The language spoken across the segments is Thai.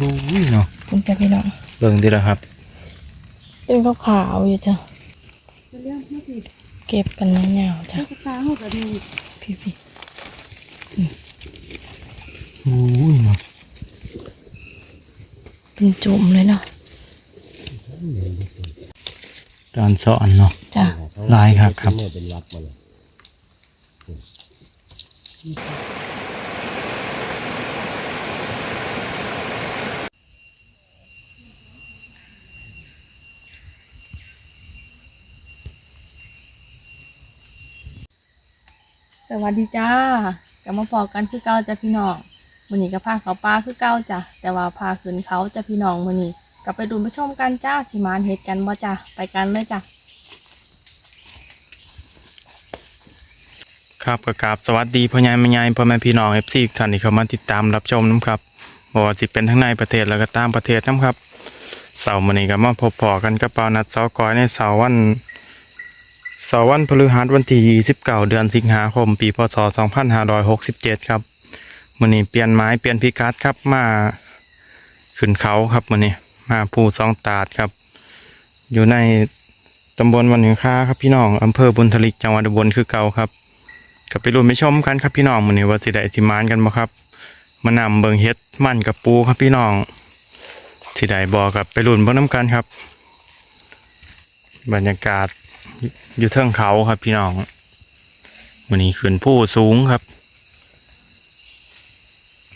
ดูเนาะคุณจ้ะพี่น้องเบิ่งดิละครับ เป็นขาวๆอยู่จ้ะจะเลี้ยงไม่ผิดเก็บกันเงาวๆจ้ะตุ๊กตาเขาก็มีพี่พี่ดูเนาะเป็นจุ่มเลยเนาะการสอนเนาะจ้ะลายครับครับเป็นวัดมาเลย สวัสดีจ้ากลับมาพอกันคือเก่าจ้ะพี่น้องมือนี้ก็พาเขาป้าคือเก่าจ้ะแต่ว่าพาขึ้นเขาจ้ะพี่น้องมือนี้กลับไปดูไปชมกันจ้าสิมานเฮ็ดกันบ่จ้ะไปกันเลยจ้ะครับกระกาบสวัสดีพ่อใหญ่แม่ใหญ่พ่อแม่พี่น้อง FC ทุกท่านที่เข้ามาติดตามรับชมน้ำครับบ่ว่าสิเป็นทั้งในประเทศแล้วก็ต่างประเทศน้ำครับเสาร์มื้อนี้ก็มาพบพอกันกับเปานัดเสากอยในเสาร์วัน สาร์วันพฤหัสวันที่29เดือนสิงหาคม ปีพศ 2567 ครับมื้อนี้เปลี่ยนไม้เปลี่ยนพิกัดครับมาขึ้นเขาครับมื้อนี้มาภูสองตาดครับ อยู่ในตำบลวันหนึ่งค้าครับพี่น้องอำเภอบุญทลิกจังหวัดอุบลคือเก่าครับก็ไปรุ่นไปชมกันครับพี่น้องมื้อนี้ว่าสิได้สิมานกันบ่ครับมานำเบิงเฮ็ดมันกับปูครับพี่น้องสิได้บ่กับไปรุ่นเบิ่งนํกันครับ บรรยากาศ อยู่เทิงเขาครับพี่น้องมื้อนี้ขึ้นผู้สูงครับ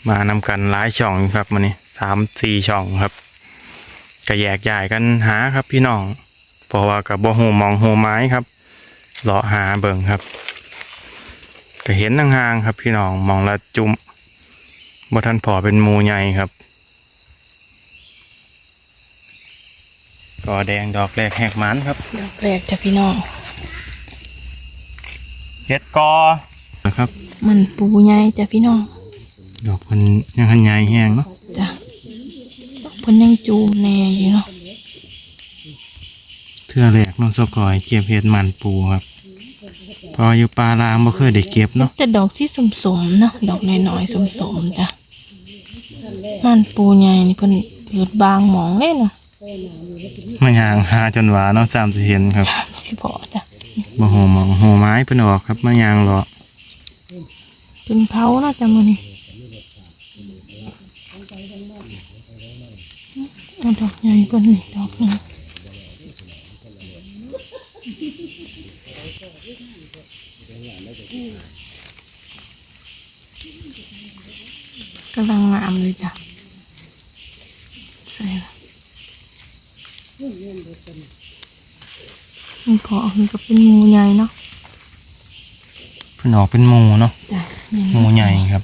มานำกันหลายช่องครับมื้อนี้สามสี่ช่องครับก็แยกย้ายกันหาครับพี่น้องเพราะว่ากับบหูมองฮู้ไม้ครับเลาะหาเบิ่งครับก็เห็นห่างๆครับพี่น้องมองละจุ่มบ่ทันพอเป็นมูใหญ่ครับ กอแดงดอกแรกแหกหมันครับดอกแรกจ้ะพี่น้องเห็ดกอนะครับ มันปูใหญ่จ้ะพี่น้อง ดอกมันยังหันใหญ่แห้งเนาะจ้ะเพิ่นยังจูมแน่อยู่เนาะเทื่อแรกน้องสกอยเก็บเห็ดมันปูครับเพออยู่ปลาลามบ่เคยได้เก็บเนาะแต่ดอกที่สมๆเนาะดอกน้อยๆสมๆจ้ะมันปูใหญ่นี่เพิ่นเกิดบางหมองเลยเนาะ มันย่างหาจนหวาเนาะสามสิเห็นครับสามสิบพอจ้ะบ่โหหมองโหไม้เพิ่นออกครับมันย่างรอเป็นเขาเนาะจ้ะมื้อนี้เอาดอกใหญ่เพิ่นนี่ดอกหนึงกำลังงามเลยจ้ะใส่ละ มันพอมันก็เป็นงูใหญ่เนาะเพิ่นออกเป็นหมูเนาะจ้ะหมูใหญ่ครับ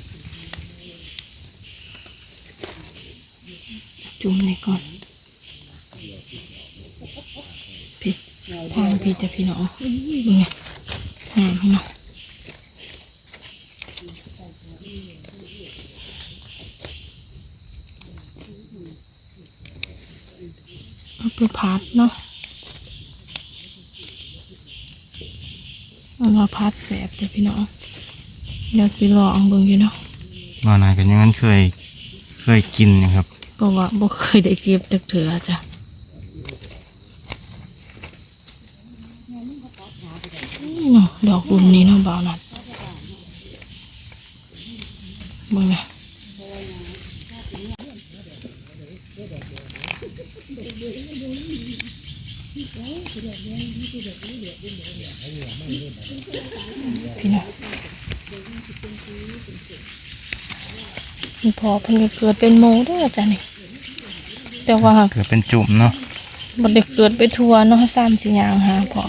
จุ่มนี่ก่อนพี่ทางพี่จะพี่น้องดูไงงามพี่น้อง เอาไปพัดเนาะเอามาพัดแสบจ้ะพี่น้องเดี๋ยวสิลองเบิ่งอยู่เนาะว่านายกันยังนั้นเคยเคยกินนะครับก็ว่าบ่เคยได้เก็บจากเถือจ้ะนี่เนาะดอกบุญนี้เนาะเบานั่นเบิ่งนะ พี่พอเพิ่นก็เกิดเป็นโมเด้วยจ้ะนี่ แต่ว่าเกิดเป็นจุ่มเนาะบ่ได้เกิดไปทัวเนาะสามสิยางหาพอ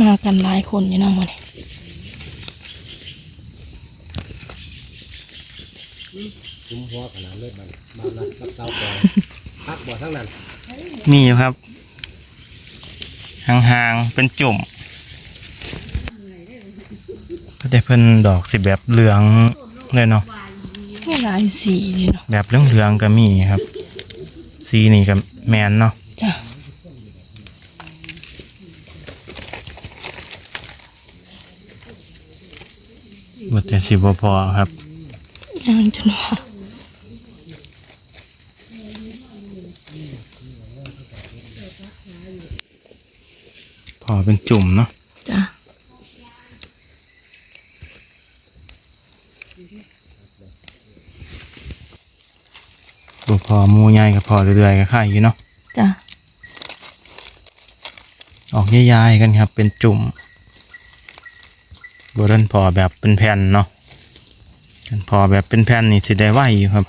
มากันหลายคนอยู่เนาะมื้อนี้ซุ้มหัวขนาดเลยมันมานัดกับเต้าก่อนพักบ่ทั้งนั้น มีอยู่ครับ ห่างๆเป็นจุ่มก็แต่เพิ่นดอกสิแบบเหลืองเลยเนาะมีหลายสีเลยเนาะแบบเหลืองๆก็มีครับ สีนี่ก็แมนเนาะจ้ะบ่แต่สิบ่พอครับยังจนว่าพ อเป็นจุ่มเนาะจ้ะบ่พอหมูใหญ่ก็พอเรื่อยๆก็ค่ายอยู่เนาะจ้ะออกยายๆกันครับ เป็นจุ่มบ่ทันพอแบบเป็นแผ่นเนาะกันพอแบบเป็นแผ่นนี่สิได้ไวอยู่ครับ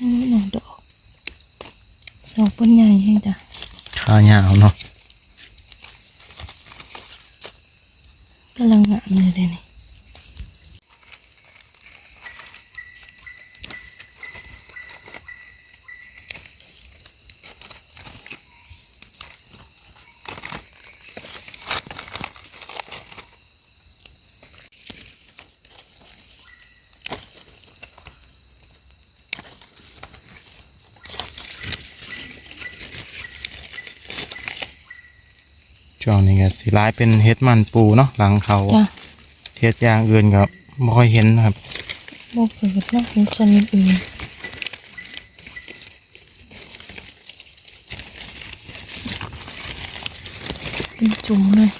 นี่หนึ่งดอกดอกเป็นใหญ่แห้งจ้ะขายาวเนาะ กำลังงามเลยเดี๋ยวนี้ ช่วงนี้ก็สิร้ายเป็นเฮ็ดมันปูเนาะหลังเขาจ้ะเฮ็ดอย่างอื่นก็บ่ค่อยเห็นนะครับโมกเกิดนะเป็นชนิดอื่นเป็นจุ่มเลย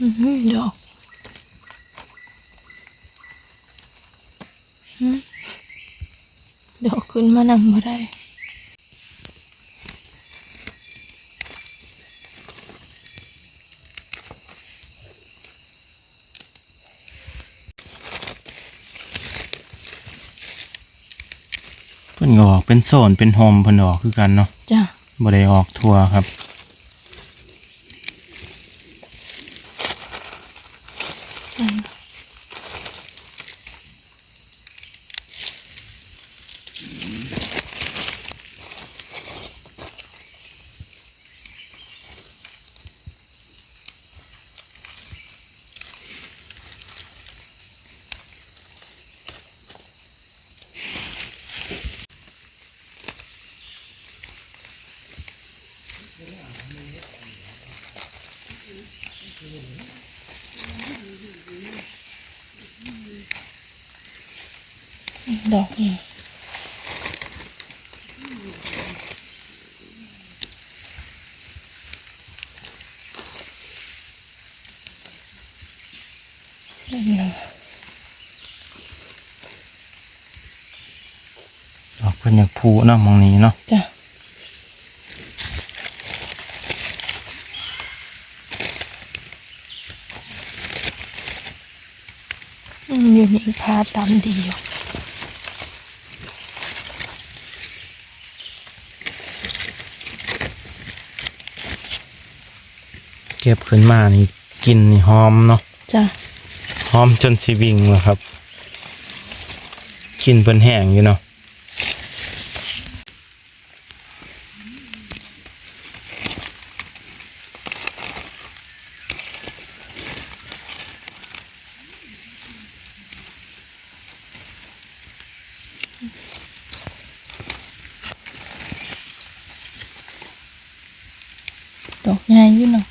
ดอกหืมดอกขึ้นมานำมาได้เพิ่นก็ออกเป็นโซนเป็นโฮมเพิ่นออกคือกันเนาะจ้ะบ่ได้ออกทัวร์ครับ ใส่ ดอกนี่เล่นนะออกเพิ่นอยากพูเนาะหมองนี้เนาะจ้ะอืมอยู่นี่พาตามดีอยู่ เก็บขึ้นมานี่กลินนี่หอมเนาะจ้ะหอมจนสิวิ่งเลยครับกลินเพิ่นแห้งอยู่เนาะ ดอกใหญ่อยู่เนาะ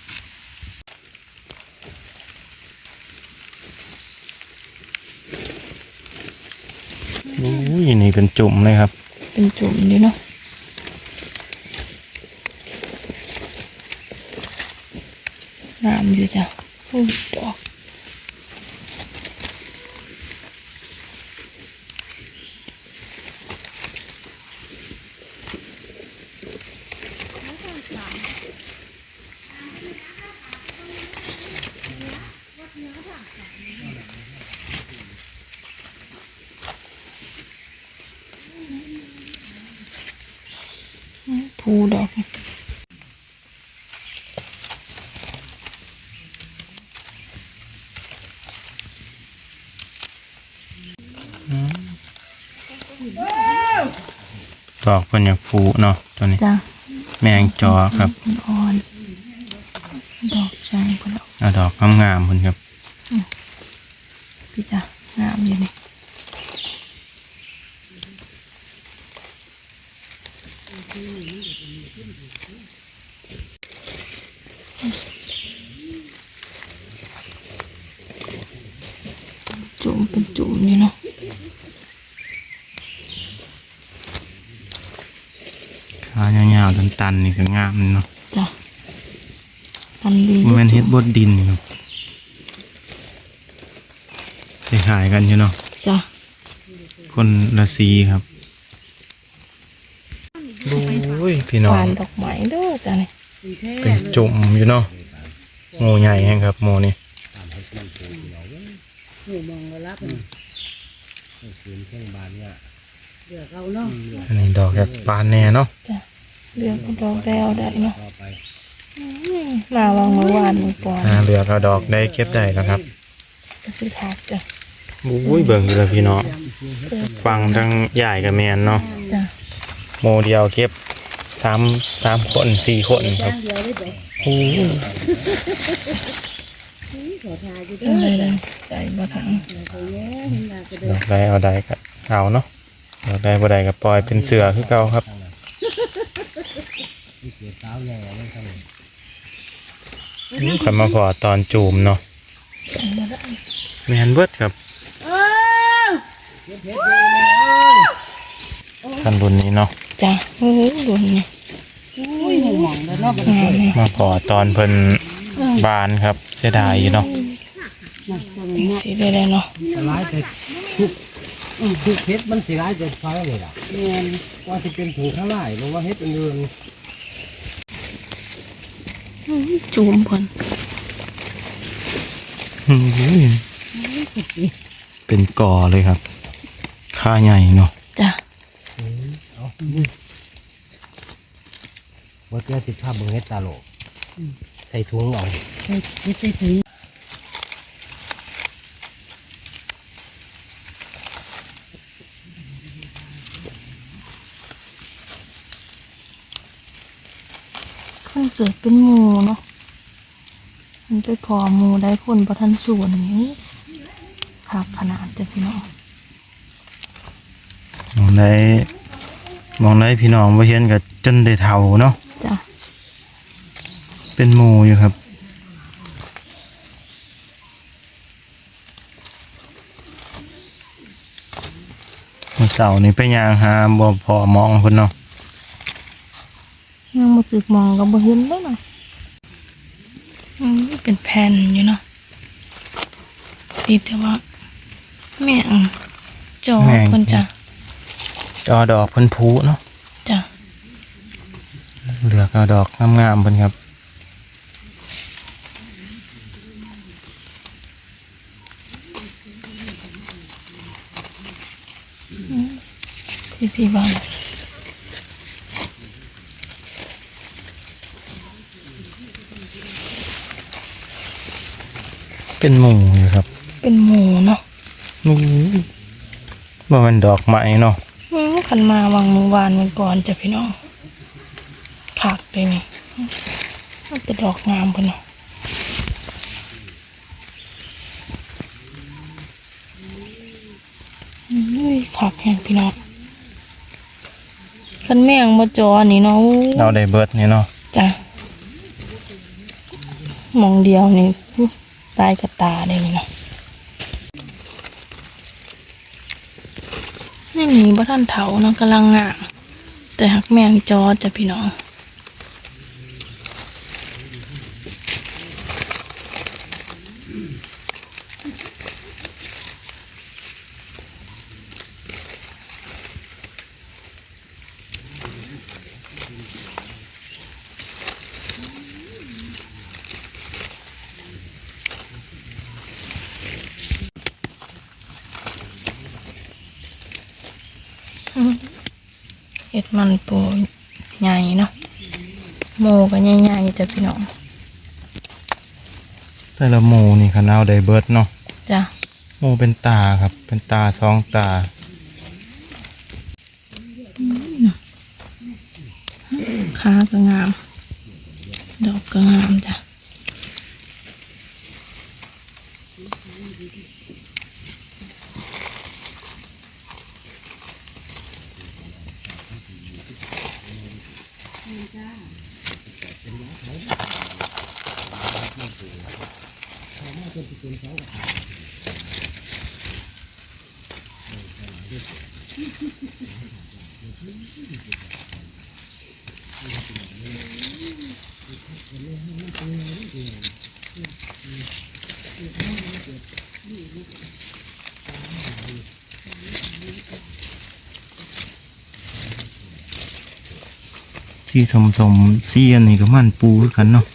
อุ้ยนี่เป็น จุ่มเลยครับ เป็นจุ่มนี่เนาะงามอยู่จ้ะอุ้ยดอก อ ภูดอกนี่ ด อกเพิ่นอยากฟูเนาะตัวนี้ จ้ะแมงจอครับอ่อน ดอกจางพอแล้วเอาดอกงามๆเพิ่นครับ พี่จ้ะงามอยู่นี่จุ่มเป็นจุ่มนี่เนาะ ขายาวๆ ตันๆนี่ก็งามเนาะจ้ะทำดีบ่แม่นเฮ็ดบดดินครับสิขายกันอยู่เนาะจ้ะคนละสีครับโอ้ยพี่น้องบานดอกไม้เด้อจ้ะนี่สีแท้เป็นจุ่มอยู่เนาะโมใหญ่แฮงครับโมนี่หูมองก็รับคืนเครื่องบานเนี่ยเดี๋ยวเราเนาะอันนี้ดอกแบบบานแน่เนาะจ้ะ เลือกเอาดอกแล้วได้เนาะต่อไปอืมมาวางเมื่อวานมือก่อนอ่าเหลือกเอาดอกได้เก็บได้แล้วครับก็ซื้อถาดจ้ะอุ้ยเบิ่งอยู่แล้วพี่น้องฟังทั้งใหญ่กับแมนเนาะจ้ะโมเดียวเก็บสามสามคนสี่คนครับเดี๋ยวได้ไปโอ้ยขอทายอยู่จัเด้งอเลยเลยใจบ่ถังไปแย่เห็นมาก็ดเด้ออกได้เอาได้ก็เอาเนาะดอกได้บ่ได้ก็ปล่อยเป็นเสือคือเก่าครับนี่ เกียรสาวแย่เลยครับขันมาพอตอนจูมเนาะบ่ได้แมนเบิดครับเออคันรุ่นนี้เนาะจ้ะโอ้โหดุนนี่อุ้ยหูมองแล้วเนาะงามนี่มาพอตอนเพิ่นบานครับ เสียดายอยู่เนาะสีได้เลยเนาะ ร้ายแต่ทุกทุกเฮ็ดมันสิร้ายแต่ไฟเลยล่ะแม่นว่าจะเป็นถุงข้างไล่หรือว่าเฮ็ดเป็นเรือนอืมจูมเพิ่นอื้อหือเป็นกอเลยครับค่าใหญ่เนาะจ้ะเอาว่าเตี้ยสิภาพเบิ่งเฮ็ดตาโหลกใส่ถุงเอาใส่ใส่ถุง เกิดเป็นหมูเนาะมันไปพอหมูได้คนประทันส่วนนี้ขาดขนาดจ้ะพี่น้องมองได้มองได้พี่น้องบ่เห็นก็จนได้เฒ่าเนาะจ้ะเป็นหมู่อยู่ครับมื้อเสาร์นี่ไปย่างหาบ่พอมองเพิ่นเนาะ ยังมาตึกมองก็บ่เห็นเลยเนาะอืมเป็นแผ่นอยู่เนาะดีแต่ว่า แม่งจอเพิ่นจ้ะจอดอกเพิ่นผูเนาะจ้ะเหลือกเอาดอกงามๆเพิ่นครับพี่พี่บ้า เป็นหมู่อยู่ครับ เป็นหมูเนาะอู้บ่แม่นดอกไม้เนาะอืมขันมาวางมือวานมือก่อนจ้ะพี่น้องขาดไปนี่มันเป็นดอกงามเพิ่นเนาะอุ้ยขาดแห้งพี่น้องขันแม่งมาจอนี่เนาะอู้เราได้เบิดนี่เนาะจ้ะมองเดียวนี่ อุ๊ยตายกับตาได้นี่ยนะนี่หนีบ่ท่านเถาเนาะกำลังงามแต่หักแมงจอจ้ะพี่น้องเห็ ดมันปูใหญ่เนาะโมก็ใหญ่ๆจ้ะพี่น้องแต่ละหมูนี่คันเอาได้เบิดเนาะจ้ะหมูเป็นตาครับ เป็นตาสองตาขาก็งาม ดอกก็งามจ้ะ ที่สมสมๆซีอันนี้ก็มันปูกันเนาะ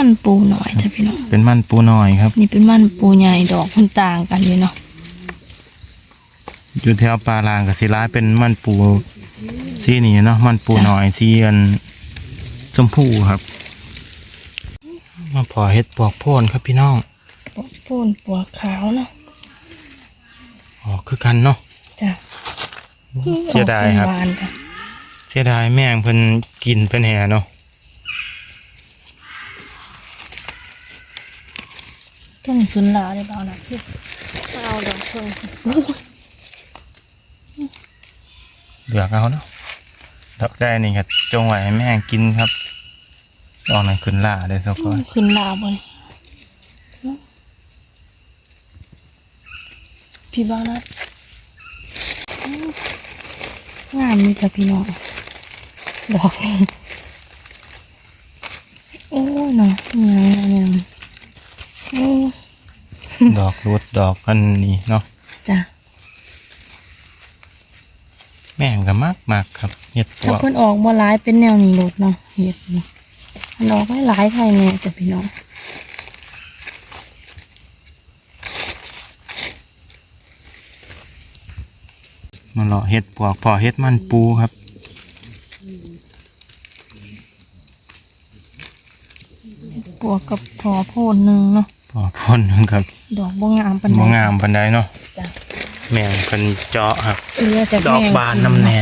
มันปูหน่อยจ้ะพี่น้องเป็นมันปูน้อยครับนี่เป็นมันปูใหญ่ดอกมันต่างกันอยู่เนาะอยู่แถวปลาลางกับศิลาเป็นมันปูซีนี่เนาะมันปูน้อยซีอันชมพูครับ มาพอเฮ็ดปวกโพ่นครับพี่น้องปวกปูนปวกขาวเนาะอ๋อคือกันเนาะจ้ะเสียดายครับออกเป็นหวานจ้ะเสียดายแม่งเพิ่นกินเพิ่นแห่เนาะ ต้องขึ้นลาได้เปล่านะพี่เอาดอกเพิ่งเหลือกเอาเนาะดอกได้นี่ครับจงไว้ให้แม่งกินครับดอกนั้นขึ้นล่าได้สักก่อนขึ้นลาบนพี่บ้านะงามนี่จ้ะพี่น้องดอกนี่โอ้ยเนาะยังยังโอ้ ดอกรูดดอกอันนี้เนาะจ้ะแม่งก็มากมากๆครับเห็ดปถ้าวกเพิ่นออกบ่หลายเป็นแนวนี้โลดเนาะเห็ดเนาะอันออกไม่หลายใครเนี่ยจ้ะพี่น้องมาเลาะเห็ดปวกพอเห็ดมันปูครับปวกกับพอโพนหนึ่งเนาะ พอพ่นครับ ดอกบ่งามปานใดบ่งามปานใดเนาะจ้ะแม่งเพิ่นเจาะครับเรือจากดอกแม่บานน้ำแน่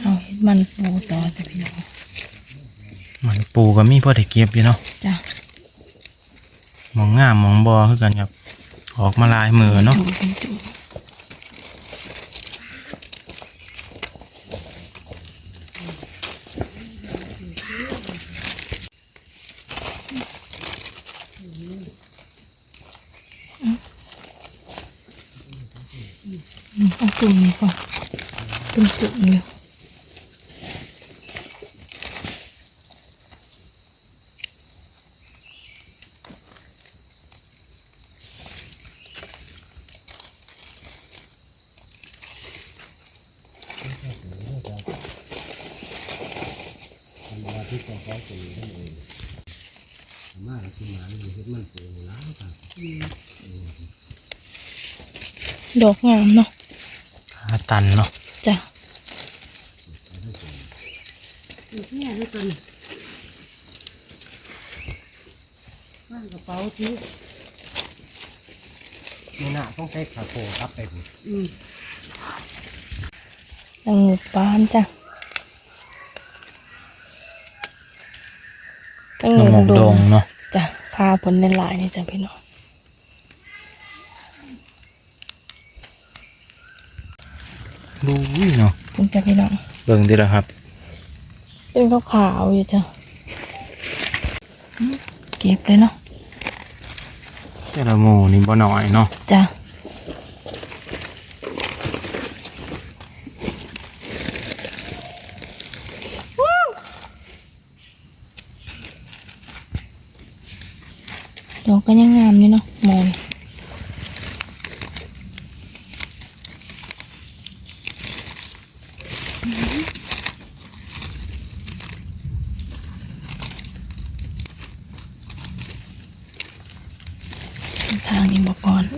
เอาเห็ดมันปูต่อจ้ะพี่น้องมันปูก็มีพอได้เก็บอยู่เนาะจ้ะหมองงามหมองบอคือกันครับ ออกมาลายมือเนาะ จุ่ม เป็นจุ่มอืมเอาจุ่มนี้ก่อนเป็นจุ่มอยู่มาที่กองเขาตัวนี้นั่นเองมาแล้วขึ้นมาแล้วเห็นมันปูแล้วครับดอกงามเนาะขา ตันเนาะจ้ะเนี่ยด้วยกันว่างกระเป๋าที่นี่น่าต้องใช้ขาโคครับไปผมอืมนางงูปานจ้ะตั้งละงูมกดดงงเนาะจ้ะพาผลในหลายนี่จ้ะพี่น้อง ดูเนาะคุณจ้ะพี่น้องเบิ่งดีละครับเป็นขาวๆอยู่จ้ะอืมเก็บเลยเนาะแต่ละหมูนี่บ่น้อยเนาะจ้ะดอกก็ยังงามอยู่เนาะมองทางนี้บอกก่อน อ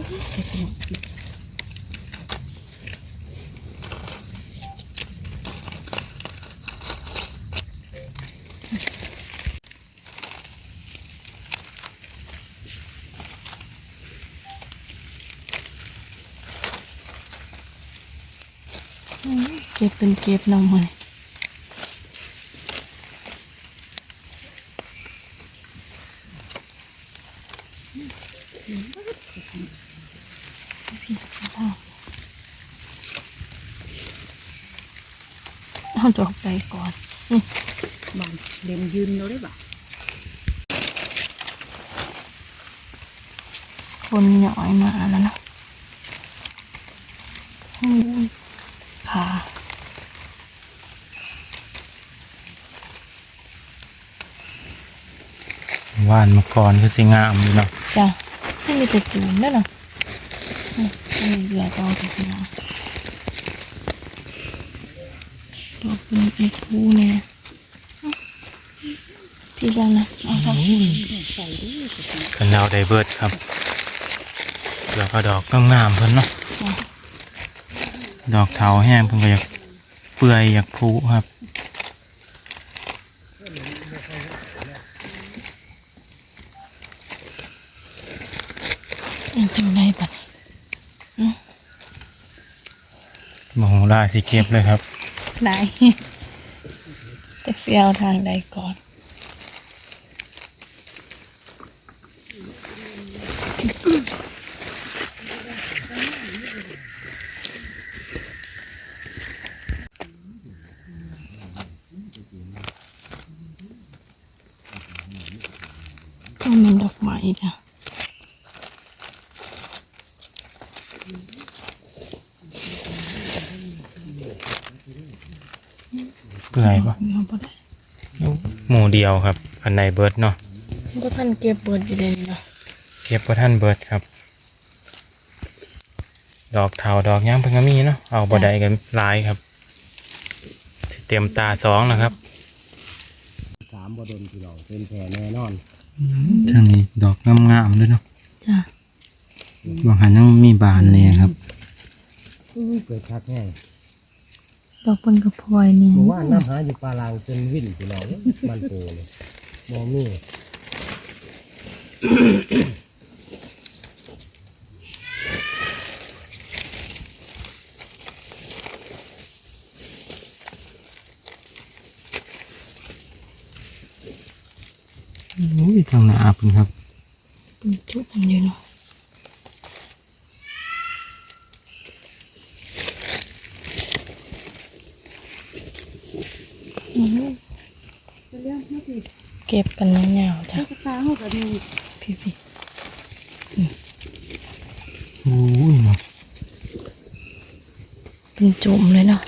อืมเก็บเป็นเก็บน้ำมันเอาดอกใดก่อนบานเด่นยืนเราได้บ่คนหน่อยมาแล้วนะอืมค่ะ ว่านมาก่อนคือสิงามอยู่เนาะจ้ะที่มีแต่จูนได้หรออืมอันนี้เหลือตองที่นะดอกเป็นอีกคู่เนี่ยอืมพี่กันนะเอาครับใส่ดิกันดาวไดเบิร์ดครับแล้วก็ดอกงามๆเพิ่นเนาะจ้ะดอกเทาแห้งเพิ่นก็อยากเปื่อยอยากพุครับ ยังจังได้ปะ โมโห ลายสิเก็บเลยครับได้จะเสียเอาทางใดก่อนก็มีดอกไม้จ้ะ เปื่อยปะเอาไปได้หมู่เดียวครับกันไดเบิร์ดเนาะก็ท่านเก็บเบิดอยู่ในนี้เนาะเก็บพระท่านเบิร์ดครับ ดอกเทาดอกย่างเพิ่งก็มีเนาะเอาบไดกันหลายครับสิเตรียมตาสองนะครับ สามบดนพี่น้องเป็นแผลแน่นอนทางนี้ดอกงามๆด้วยเนาะจ้ะบางหันยังมีบานเลยครับ อุ้ยเกิดคักแห้ง ดอกเปิ้นกระพลอยนี่เมื่อวานน้ำหาอยู่ปลาลางจนวิ่นพี่น้องมันโตเลยมองนี่อุ้ยทางหนาเพิ่นครับเป็นจุดอันเดียวเนาะอืม จะเลี้ยงไม่ผิด เก็บกันยาวๆจ้ะถ้าตาเขากับนี่พี่พี่อุ้ยเนาะเป็นจุ่มเลยเนาะ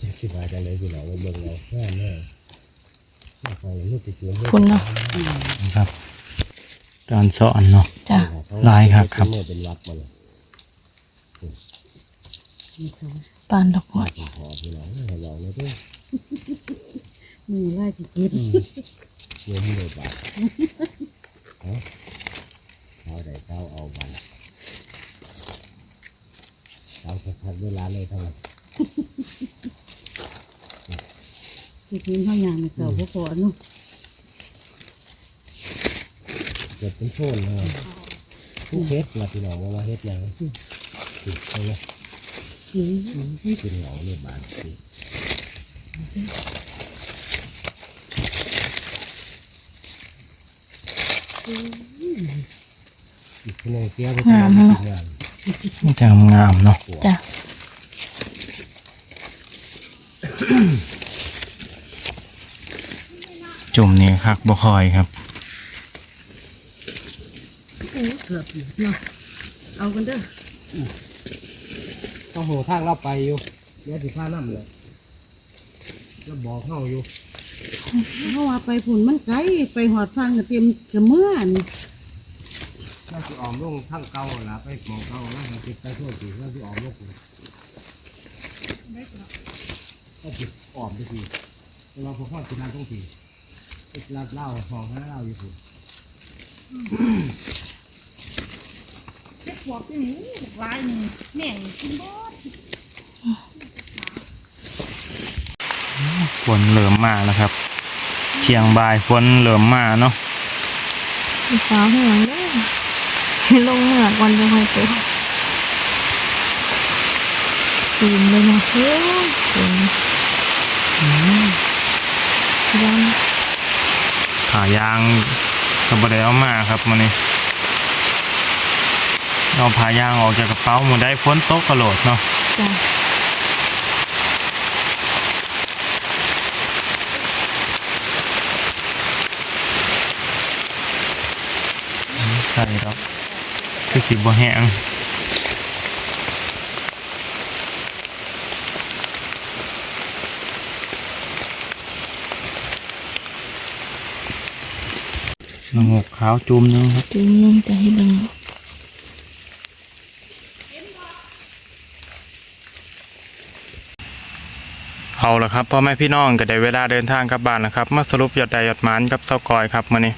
จะสิบายจังเลยพี่น้องมาเบิ่งเราแค่แน่ คุณเนาะครับตอนสอนเนาะจ้ะลายครับครับเมื่อเป็นวัดมาเลยมีเขาปานดอกไม้ขอพี่น้องให้เราเลยด้วยมีไล่ติดติดเงินเลยบาทเอาเอาได้เก้าเอาบันเอาคักๆเวลาเลยทั้งนั้น ติดนี้เขาอย่างเก่าพวกก่อนเนาะเกิดเป็นโซนเลยผู้เฮ็ดมาพี่น้องว่าเฮ็ดหยังติดใช่ไหมอืมเป็นเหงาเนี่ยบาทสิอีกคนหนึ่งเตี้ยก็เป็นงานมันจะงามๆเนาะจ้ะ จุ่มนี่คักบ่คอยครับเกือบเนาะเอากันเด้อต้องโหทางเราไปอยู่เดี๋ยวสิพาน้ำเลยแล้วบอกเข้าอยู่เพราะว่าไปผุนมันไกลไปหอดฟังกับเตรียมกับเมื่อนเราสิออมลงทางเก่าละไปมองเก่าแล้วเราติดไปทั่วปีเราสิออมลงปีก็จิออมไปทีเราพอข้อจินานต้องปี ติดลาดเหล้าห้องให้เหล้าอยู่ทีบอกที่นี่ร้ายนี่แม่งกินบอสฝนเริ่มมาแล้วครับเที่ยงบ่ายฝนเริ่มมาเนาะมีฟ้าข้างหลังเด้อให้ลงเหนือก่อนจะค่อยไปตื่นเลยนะเฮ้ยตื่นยังายางก็บ่ได้เอามาครับมื้อนี้เอาผายางออกจากกระเป๋าหมู่ได้ฝนตกกระโหลดเนาะจ้ะใช่ครับคือสิบ่แห้ง น้ำหกขาวจุ่มหนึงครับตื่นนึงจะให้ดึงเอาละครับพ่อแม่พี่น้องก็ได้เวลาเดินทางกลับบ้านแล้วครับมาสรุปยอดใดยอดหมานกับเซากอยครับมื้อนี้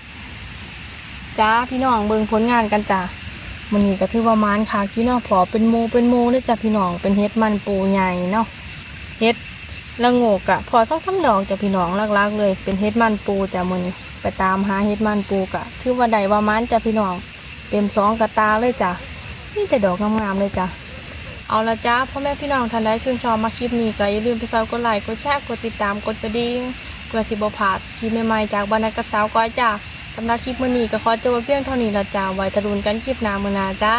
จ้าพี่น้องเบิ่งผลงานกันจ้ะมันนี้ก็ถือว่ามานค่ะพี่น้องพอเป็นโมเป็นโมเลยจ้ะพี่น้องเป็นเฮ็ดมันปูใหญ่เนาะเฮ็ดละโงกอะพอสักสามดอกจ้ะพี่น้องลักๆเลย เป็นเฮ็ดมันปูจ้ะมื้อนี้ ไปตามหาเฮ็ดมันปูกะถือว่าได้ว่ามานจ้ะพี่น้อง เต็มสองกระตาเลยจ้ะนี่แต่ดอกงามๆเลยจ้ะเอาละจ้าพ่อแม่พี่น้องท่านใดชื่นชอบมาคลิปนี้ก็อย่าลืมไปซับกดไลค์กดแชร์กดติดตามกดกระดิ่งเพื่อสิบ่พลาดคลิปใหม่ๆจากบรรณากับสาวก้อยจ้าสำหรับคลิปมื้อนี้ก็ขอจบเพียงเท่านี้ละจ้าไว้ทะลุนกันคลิปหน้ามื้อหน้าจ้า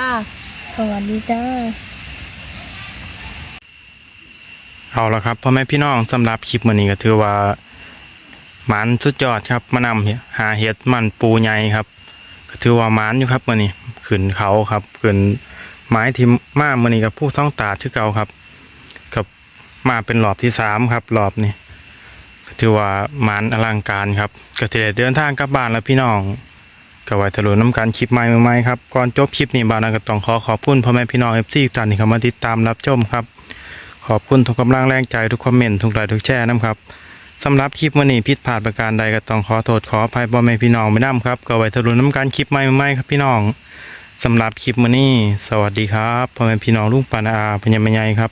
สวัสดีจ้าเอาละครับพ่อแม่พี่น้องสำหรับคลิปมื้อนี้ก็ถือว่า หมานสุดยอดครับมานำหาเห็ดมันปูใหญ่ครับก็ถือว่าหมานอยู่ครับมื้อนี้ขึ้นเขาครับขึ้นไม้ที่มามื้อนี้กับผู้ต้องตาชื่อเก่าครับ กับมาเป็นรอบที่สามครับรอบนี้ก็ถือว่าหมานอลังการครับก็จะได้เดินทางกลับบ้านแล้วพี่น้องก็ไว้ทะลุน้ำกันคลิปใหม่ใหม่ๆครับก่อนจบคลิปนี้บ่าวนก็ต้องขอขอบคุณพ่อแม่พี่น้อง FC ทุกท่านที่เข้ามาติดตามรับชมครับ ขอบคุณทุกกำลังแรงใจทุกคอมเมนต์ทุกไลค์ทุกแชร์นะครับ สำหรับคลิปวันนี้ผิดพลาดประการใดก็ต้องขอโทษขออภัยพ่อแม่พี่น้องไม่น้ำครับ ก็ไว้ทะลุน้ำการคลิปใหม่ๆครับพี่น้องสำหรับคลิปวันนี้ สวัสดีครับพ่อแม่พี่น้องลุงปานาอาพญามใหญ่ครับ